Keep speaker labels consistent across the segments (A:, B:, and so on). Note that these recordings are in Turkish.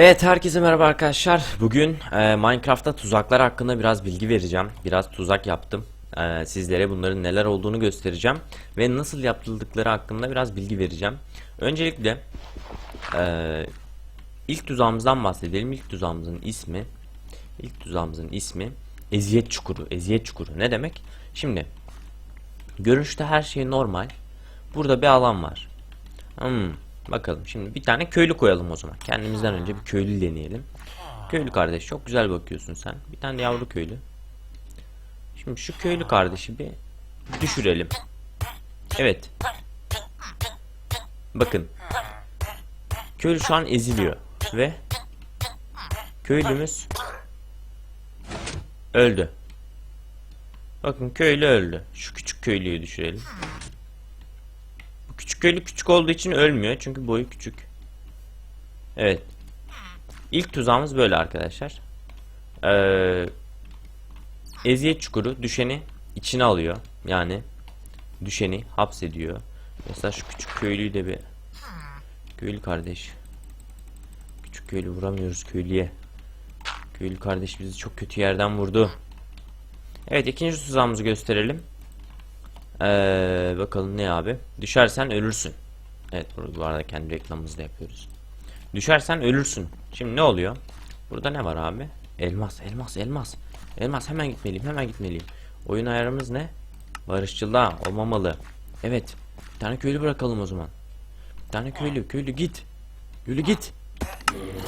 A: Evet herkese merhaba arkadaşlar. Bugün e, Minecraft'ta tuzaklar hakkında biraz bilgi vereceğim. Biraz tuzak yaptım. E, sizlere bunların neler olduğunu göstereceğim ve nasıl yapıldıkları hakkında biraz bilgi vereceğim. Öncelikle e, ilk tuzağımızdan bahsedelim. İlk tuzağımızın ismi ilk tuzağımızın ismi Eziyet Çukuru. Eziyet Çukuru ne demek? Şimdi görünüşte her şey normal. Burada bir alan var. Hmm, bakalım şimdi bir tane köylü koyalım o zaman. Kendimizden önce bir köylü deneyelim. Köylü kardeş çok güzel bakıyorsun sen. Bir tane de yavru köylü. Şimdi şu köylü kardeşi bir düşürelim. Evet. Bakın. Köylü şu an eziliyor ve köylümüz öldü. Bakın köylü öldü. Şu küçük köylüyü düşürelim. Küçük köylü küçük olduğu için ölmüyor çünkü boyu küçük. Evet. İlk tuzağımız böyle arkadaşlar. Ee, eziyet çukuru düşeni içine alıyor. Yani düşeni hapsediyor. Mesela şu küçük köylüyü de bir köylü kardeş. Küçük köylü vuramıyoruz köylüye. Köylü kardeş bizi çok kötü yerden vurdu. Evet ikinci tuzağımızı gösterelim. Ee, bakalım ne abi? Düşersen ölürsün. Evet bu arada kendi reklamımızı da yapıyoruz. Düşersen ölürsün. Şimdi ne oluyor? Burada ne var abi? Elmas, elmas, elmas. Elmas hemen gitmeliyim, hemen gitmeliyim. Oyun ayarımız ne? Barışçılığa olmamalı. Evet. Bir tane köylü bırakalım o zaman. Bir tane köylü, köylü git. Köylü git.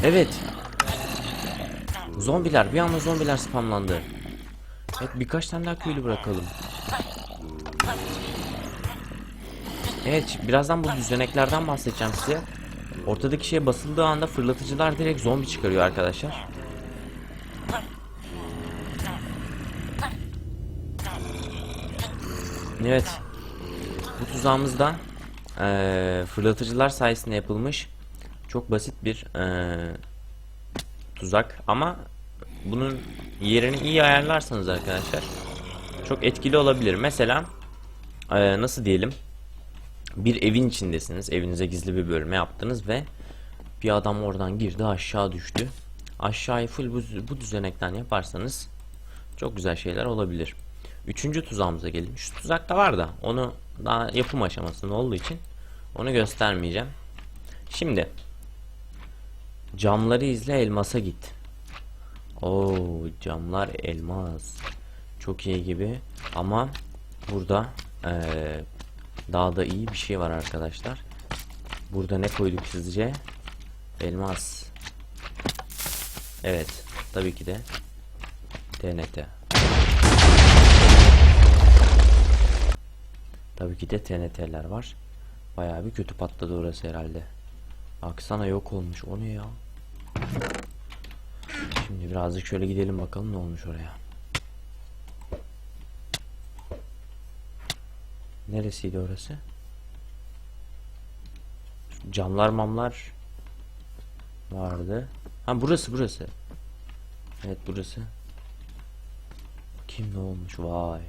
A: Evet. Zombiler, bir anda zombiler spamlandı. Evet birkaç tane daha köylü bırakalım. Evet birazdan bu düzeneklerden bahsedeceğim size. Ortadaki şeye basıldığı anda fırlatıcılar direkt zombi çıkarıyor arkadaşlar. Evet. Bu tuzağımız da eee, fırlatıcılar sayesinde yapılmış çok basit bir eee, tuzak ama bunun yerini iyi ayarlarsanız arkadaşlar çok etkili olabilir. Mesela eee, nasıl diyelim bir evin içindesiniz. Evinize gizli bir bölme yaptınız ve bir adam oradan girdi aşağı düştü. Aşağıyı full bu, bu düzenekten yaparsanız çok güzel şeyler olabilir. Üçüncü tuzağımıza gelelim. Şu tuzak da var da onu daha yapım aşamasında olduğu için onu göstermeyeceğim. Şimdi camları izle elmasa git. Oo camlar elmas. Çok iyi gibi ama burada eee daha da iyi bir şey var arkadaşlar. Burada ne koyduk sizce? Elmas. Evet. Tabii ki de TNT. Tabii ki de TNT'ler var. Bayağı bir kötü patladı orası herhalde. Baksana yok olmuş. O ne ya? Şimdi birazcık şöyle gidelim bakalım ne olmuş oraya. Neresiydi orası? Camlar mamlar vardı. Ha burası burası. Evet burası. Bakayım ne olmuş vay.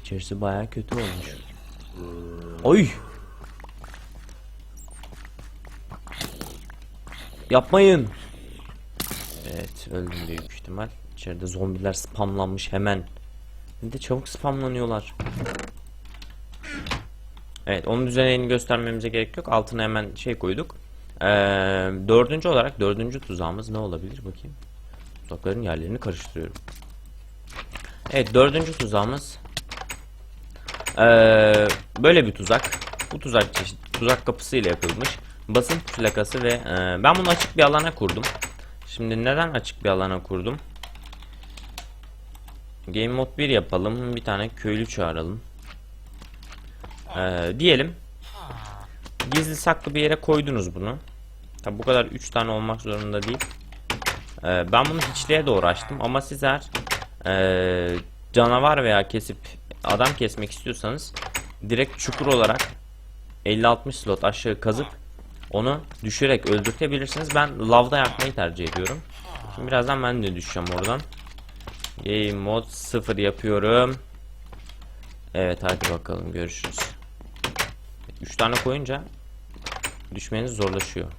A: İçerisi baya kötü olmuş. Oy. Yapmayın. Evet öldüm büyük ihtimal. İçeride zombiler spamlanmış hemen. Bir de çabuk spamlanıyorlar. Evet onun düzenini göstermemize gerek yok. Altına hemen şey koyduk. Ee, dördüncü olarak dördüncü tuzağımız ne olabilir bakayım. Tuzakların yerlerini karıştırıyorum. Evet dördüncü tuzağımız ee, böyle bir tuzak. Bu tuzak çeşit tuzak kapısı ile yapılmış. Basın plakası ve ee, ben bunu açık bir alana kurdum. Şimdi neden açık bir alana kurdum? Game Mode 1 yapalım. Bir tane köylü çağıralım. Ee, diyelim. Gizli saklı bir yere koydunuz bunu. Tabi bu kadar 3 tane olmak zorunda değil. Ee, ben bunu hiçliğe doğru açtım ama siz eğer ee, canavar veya kesip adam kesmek istiyorsanız direkt çukur olarak 50-60 slot aşağı kazıp onu düşürerek öldürtebilirsiniz. Ben lavda yapmayı tercih ediyorum. Şimdi birazdan ben de düşeceğim oradan. Game mod 0 yapıyorum. Evet hadi bakalım görüşürüz. 3 tane koyunca düşmeniz zorlaşıyor.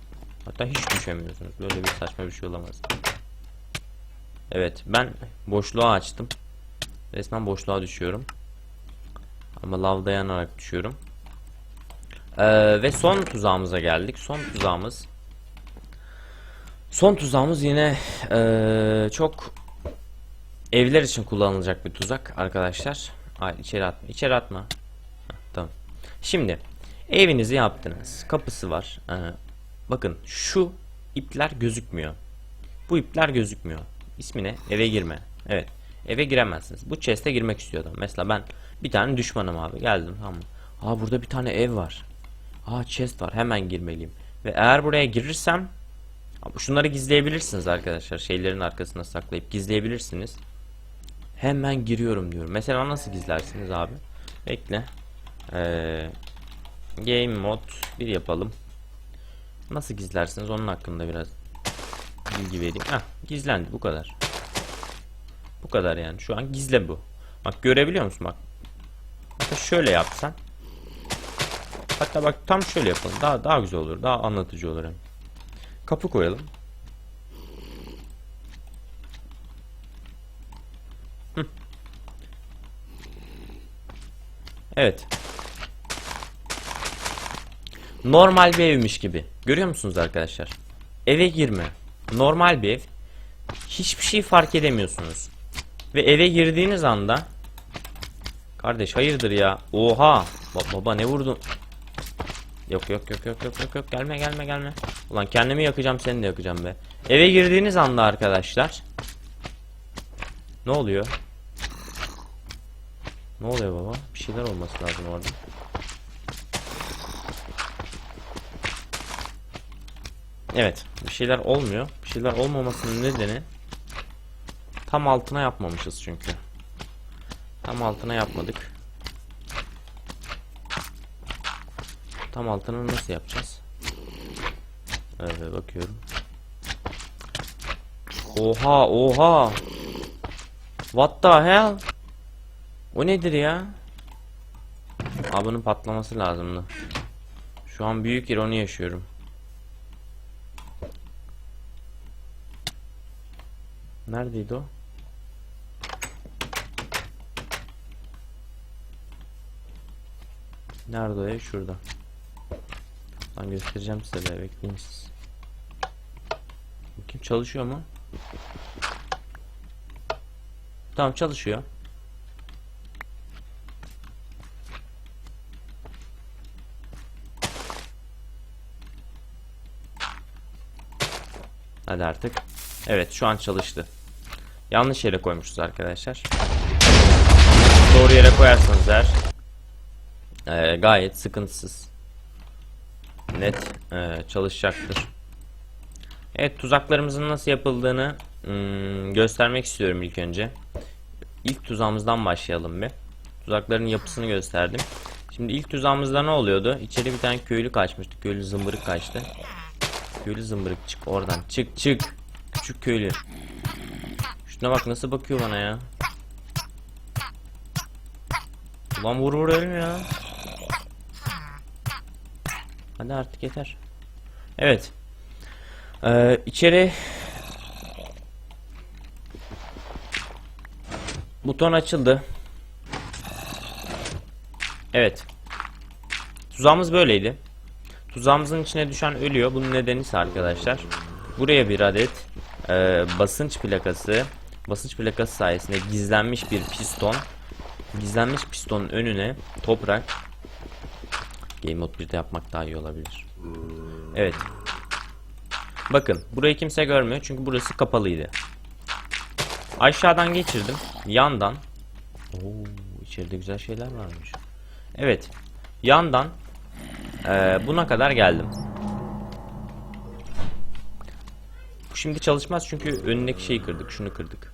A: Hatta hiç düşemiyorsunuz. Böyle bir saçma bir şey olamaz. Evet ben boşluğa açtım. Resmen boşluğa düşüyorum. Ama lav dayanarak düşüyorum. Ee, ve son tuzağımıza geldik. Son tuzağımız. Son tuzağımız yine ee, çok evler için kullanılacak bir tuzak arkadaşlar. Ay içeri atma. İçeri atma. Heh, tamam. Şimdi evinizi yaptınız. Kapısı var. Ee, bakın şu ipler gözükmüyor. Bu ipler gözükmüyor. İsmi ne? Eve girme. Evet. Eve giremezsiniz. Bu chest'e girmek istiyordum. Mesela ben bir tane düşmanım abi. Geldim tamam? Aa burada bir tane ev var. Aa chest var. Hemen girmeliyim. Ve eğer buraya girirsem şunları gizleyebilirsiniz arkadaşlar. Şeylerin arkasına saklayıp gizleyebilirsiniz. Hemen giriyorum diyorum. Mesela nasıl gizlersiniz abi? Bekle. Ee, game mod bir yapalım. Nasıl gizlersiniz onun hakkında biraz bilgi vereyim. Heh, gizlendi bu kadar. Bu kadar yani. Şu an gizle bu. Bak görebiliyor musun bak. Hatta şöyle yapsan. Hatta bak tam şöyle yapalım. Daha daha güzel olur. Daha anlatıcı olur hem. Kapı koyalım. Evet. Normal bir evmiş gibi. Görüyor musunuz arkadaşlar? Eve girme. Normal bir ev. Hiçbir şey fark edemiyorsunuz. Ve eve girdiğiniz anda Kardeş hayırdır ya? Oha! Ba- baba ne vurdun? Yok yok yok yok yok yok yok gelme gelme gelme. Ulan kendimi yakacağım seni de yakacağım be. Eve girdiğiniz anda arkadaşlar Ne oluyor? Ne oluyor baba? Bir şeyler olması lazım orada. Evet, bir şeyler olmuyor. Bir şeyler olmamasının nedeni tam altına yapmamışız çünkü. Tam altına yapmadık. Tam altını nasıl yapacağız? Evet bakıyorum. Oha oha. What the hell? O nedir ya? Abi bunun patlaması lazımdı. Şu an büyük ironi yaşıyorum. Neredeydi o? Nerede o ev? Şurada. Ben göstereceğim size be bekleyin siz. Bakayım çalışıyor mu? Tamam çalışıyor. Hadi artık. Evet şu an çalıştı. Yanlış yere koymuşuz arkadaşlar. Doğru yere koyarsanız eğer ee, gayet sıkıntısız net e, çalışacaktır. Evet tuzaklarımızın nasıl yapıldığını hmm, göstermek istiyorum ilk önce. İlk tuzağımızdan başlayalım bir. Tuzakların yapısını gösterdim. Şimdi ilk tuzağımızda ne oluyordu? İçeri bir tane köylü kaçmıştı. Köylü zımbırık kaçtı. Köylü zımbırık çık oradan. Çık çık. Küçük köylü. Şuna bak nasıl bakıyor bana ya. Ulan vur vur ölmüyor ya. Hadi artık yeter. Evet. Ee, içeri buton açıldı. Evet. Tuzağımız böyleydi. Tuzağımızın içine düşen ölüyor. Bunun nedeni ise arkadaşlar. Buraya bir adet e, basınç plakası basınç plakası sayesinde gizlenmiş bir piston gizlenmiş pistonun önüne toprak Game Mode 1'de yapmak daha iyi olabilir. Evet. Bakın burayı kimse görmüyor çünkü burası kapalıydı. Aşağıdan geçirdim. Yandan. Oo, içeride güzel şeyler varmış. Evet. Yandan e, buna kadar geldim. Bu şimdi çalışmaz çünkü önündeki şeyi kırdık. Şunu kırdık.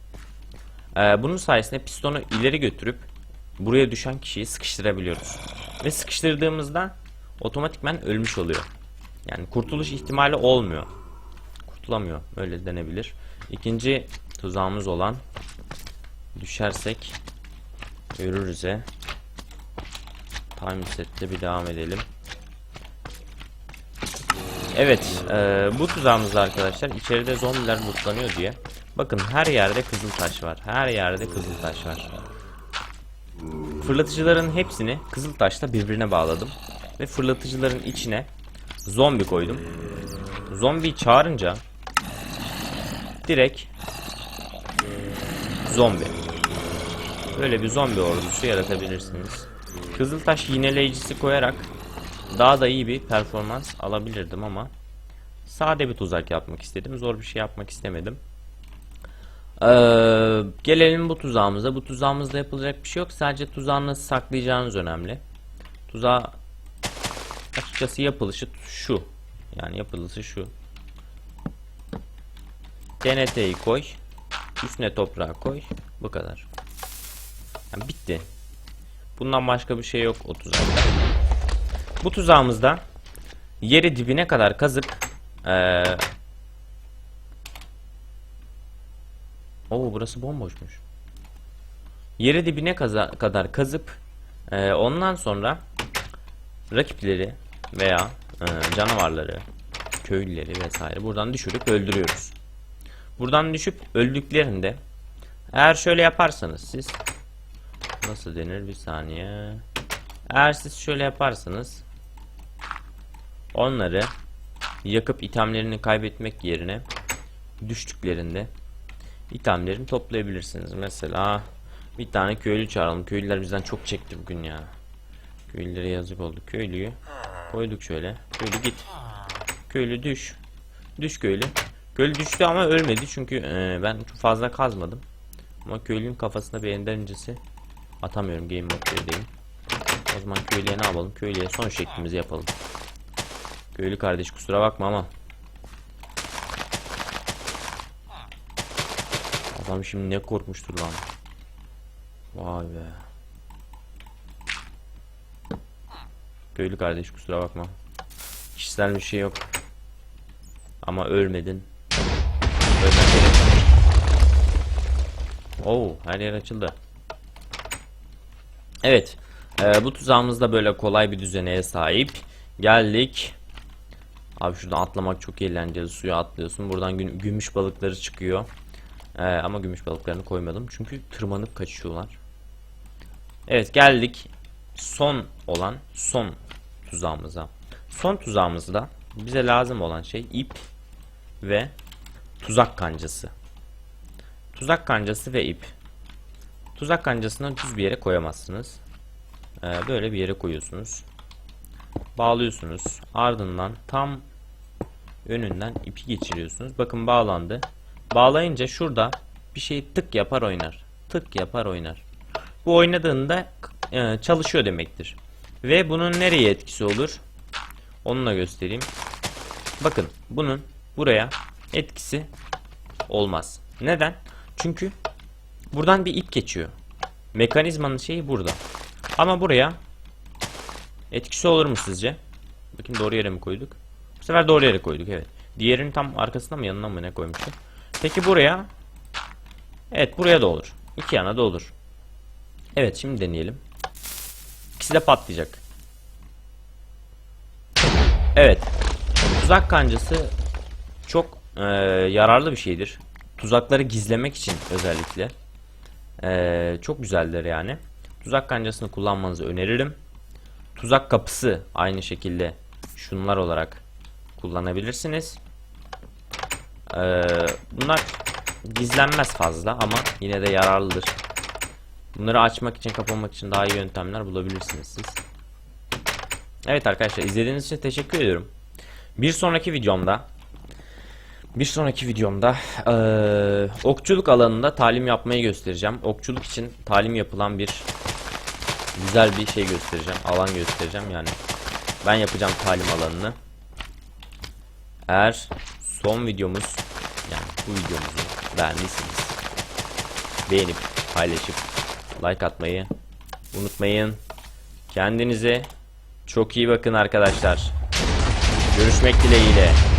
A: E, bunun sayesinde pistonu ileri götürüp buraya düşen kişiyi sıkıştırabiliyoruz. Ve sıkıştırdığımızda otomatikmen ölmüş oluyor. Yani kurtuluş ihtimali olmuyor. Kurtulamıyor. Öyle denebilir. İkinci tuzağımız olan düşersek görürüze time sette bir devam edelim. Evet, e, bu tuzağımızda arkadaşlar içeride zombiler lootlanıyor diye. Bakın her yerde kızıl taş var. Her yerde kızıl taş var. Fırlatıcıların hepsini kızıl taşla birbirine bağladım. Ve fırlatıcıların içine zombi koydum. Zombiyi çağırınca direkt zombi. Böyle bir zombi ordusu yaratabilirsiniz. Kızıltaş yineleyicisi koyarak daha da iyi bir performans alabilirdim ama sade bir tuzak yapmak istedim. Zor bir şey yapmak istemedim. Ee, gelelim bu tuzağımıza. Bu tuzağımızda yapılacak bir şey yok. Sadece tuzağı nasıl saklayacağınız önemli. Tuzağı açıkçası yapılışı şu. Yani yapılışı şu. TNT'yi koy. Üstüne toprağı koy. Bu kadar. Yani bitti. Bundan başka bir şey yok o tuzakta. Bu tuzağımızda yeri dibine kadar kazıp ee... Oo burası bomboşmuş. Yeri dibine kaza kadar kazıp ee, ondan sonra rakipleri veya ee, canavarları, köylüleri vesaire buradan düşürüp öldürüyoruz. Buradan düşüp öldüklerinde eğer şöyle yaparsanız siz nasıl denir bir saniye eğer siz şöyle yaparsanız onları yakıp itemlerini kaybetmek yerine düştüklerinde itemlerini toplayabilirsiniz. Mesela bir tane köylü çağıralım. Köylüler bizden çok çekti bugün ya. Köylülere yazık oldu. Köylüyü koyduk şöyle. Köylü git. Köylü düş. Düş köylü. Köylü düştü ama ölmedi çünkü e, ben çok fazla kazmadım. Ama köylünün kafasına bir ender öncesi atamıyorum game moddayım. O zaman köylüye ne yapalım? Köylüye son şeklimizi yapalım. Köylü kardeş kusura bakma ama. Adam şimdi ne korkmuştur lan. Vay be. Köylü kardeş kusura bakma. Kişisel bir şey yok. Ama ölmedin. Oo, her yer açıldı. Evet. e, bu tuzağımız da böyle kolay bir düzeneye sahip. Geldik. Abi şuradan atlamak çok eğlenceli. Suya atlıyorsun. Buradan gü- gümüş balıkları çıkıyor. E, ama gümüş balıklarını koymadım. Çünkü tırmanıp kaçıyorlar. Evet geldik. Son olan son tuzağımıza. Son tuzağımızda bize lazım olan şey ip ve tuzak kancası. Tuzak kancası ve ip. Tuzak kancasını düz bir yere koyamazsınız. Ee, böyle bir yere koyuyorsunuz. Bağlıyorsunuz. Ardından tam önünden ipi geçiriyorsunuz. Bakın bağlandı. Bağlayınca şurada bir şey tık yapar oynar. Tık yapar oynar. Bu oynadığında e, çalışıyor demektir. Ve bunun nereye etkisi olur? Onu da göstereyim. Bakın bunun buraya etkisi olmaz. Neden? Çünkü buradan bir ip geçiyor. Mekanizmanın şeyi burada. Ama buraya etkisi olur mu sizce? Bakayım doğru yere mi koyduk? Bu sefer doğru yere koyduk evet. Diğerinin tam arkasına mı yanına mı ne koymuştuk? Peki buraya Evet buraya da olur. İki yana da olur. Evet şimdi deneyelim. İkisi de patlayacak. Evet. Tuzak kancası çok e, yararlı bir şeydir. Tuzakları gizlemek için özellikle. E, çok güzeldir yani. Tuzak kancasını kullanmanızı öneririm. Tuzak kapısı aynı şekilde şunlar olarak kullanabilirsiniz. E, bunlar gizlenmez fazla ama yine de yararlıdır. Bunları açmak için kapamak için daha iyi yöntemler bulabilirsiniz siz. Evet arkadaşlar izlediğiniz için teşekkür ediyorum. Bir sonraki videomda bir sonraki videomda eee, okçuluk alanında talim yapmayı göstereceğim. Okçuluk için talim yapılan bir güzel bir şey göstereceğim. Alan göstereceğim yani. Ben yapacağım talim alanını. Eğer son videomuz yani bu videomuzu beğendiyseniz beğenip paylaşıp like atmayı unutmayın. Kendinize çok iyi bakın arkadaşlar. Görüşmek dileğiyle.